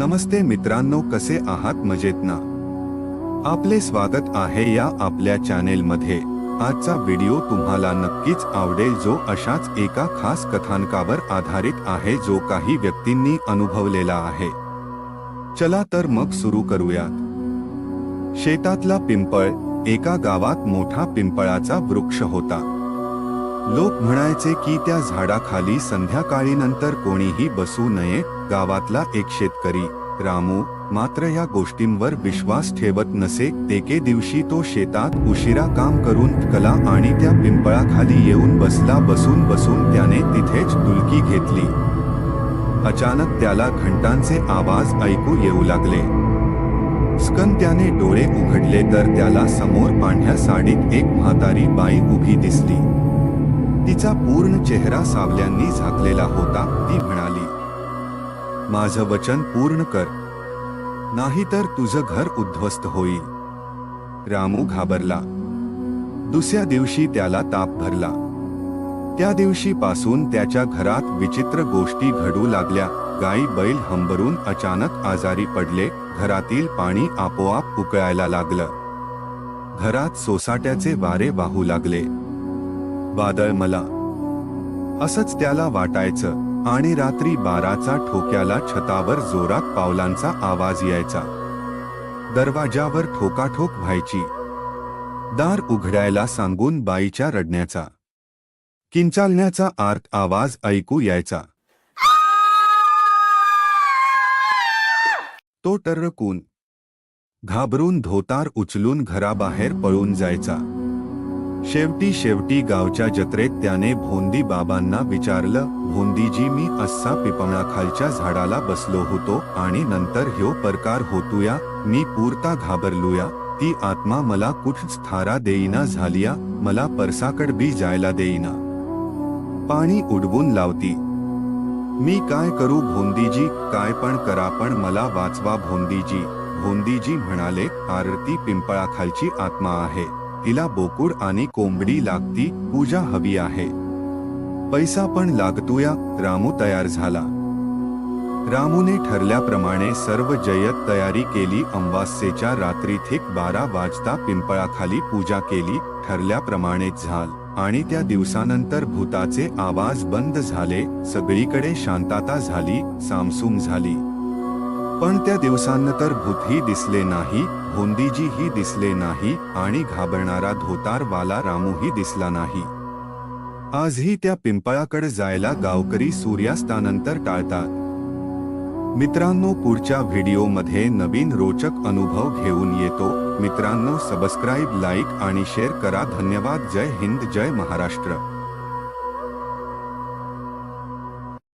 नमस्ते मित्रांनो कसे आहात? मजेत ना? आपले स्वागत आहे या आपल्या चॅनेल मध्ये आजचा व्हिडिओ तुम्हाला नक्कीच आवडेल जो अशाच एका खास कथानकावर आधारित आहे जो काही व्यक्तींनी अनुभवलेला आहे. चला तर मग सुरू करूयात. शेतातला पिंपळ एका गावात मोठा पिंपळाचा वृक्ष होता. लोक म्हणायचे की त्या झाडाखाली संध्याकाळी नंतर कोणीही बसू नये गावातला एक शेतकरी. रामू मात्र या गोष्टींवर विश्वास ठेवत नसे एके दिवशी तो शेतात उशिरा काम करून कला आणि त्या पिंपळाखाली येऊन बसला बसून बसून त्याने तिथेच डुलकी घेतली. अचानक त्याला घंटांचे आवाज ऐकू येऊ लागले. स्कन त्याने डोळे उघडले तर त्याला समोर पांढऱ्या साडीत एक म्हातारी बाई उभी दिसली. तिचा पूर्ण चेहरा सावल्यांनी झाकलेला होता ती म्हणाली माझं वचन पूर्ण कर नाहीतर तुझं घर उद्ध्वस्त होईल. रामू घाबरला. दुसऱ्या दिवशी त्याला ताप भरला. त्या दिवशी पासून त्याच्या घरात विचित्र गोष्टी घडू लागल्या. गाई बैल हंबरून अचानक आजारी पडले घरातील पाणी आपोआप उकळायला लागलं. घरात सोसाट्याचे वारे वाहू लागले. बादळ मला. असंच त्याला वाटायचं आणि रात्री बाराचा ठोक्याला छतावर जोरात पावलांचा आवाज यायचा. दरवाजावर ठोकाठोक व्हायची. दार उघडायला सांगून बाईच्या रडण्याचा. किंचालण्याचा आर्क आवाज ऐकू यायचा. तो टर्रकून घाबरून धोतार उचलून घराबाहेर पळून जायचा. शेवटी शेवटी गावच्या जत्रेत त्याने भोंदी बाबांना विचारलं भोंदीजी मी अस्सा पिपणाखालच्या झाडाला बसलो होतो आणि नंतर ह्यो प्रकार होतुया मी पुरता घाबरलूया ती आत्मा मला कुठच थारा देईना झालिया मला परसाकड बी जायला देईना. पाणी उडवून लावती. मी काय करू भोंदीजी काय पण करा पण मला वाचवा भोंदीजी भोंदीजी म्हणाले आरती पिंपळाखालची आत्मा आहे. तिला बोकुड आणि कोंबडी लागती पूजा हवी आहे. पैसा पण लागतोया रामू तयार झाला. रामूने ठरल्याप्रमाणे सर्व जयत तयारी केली अमावास्येच्या रात्री थिक बारा वाजता पिंपळाखाली पूजा केली ठरल्याप्रमाणेच झाल. आणि त्या दिवसानंतर भूताचे आवाज बंद झाले सगळीकडे शांतता झाली सामसूम झाली. पण त्या दिवसानंतर भूतही दिसले नाही भोंदीजीही दिसले नाही आणि घाबरणारा धोतारवाला रामूही दिसला नाही. आजही त्या पिंपळाकडे जायला गावकरी सूर्यास्तानंतर टाळतात. मित्रांनो पुढच्या व्हिडिओमध्ये नवीन रोचक अनुभव घेऊन येतो. मित्रांनो सबस्क्राईब लाईक आणि शेअर करा. धन्यवाद. जय हिंद. जय महाराष्ट्र.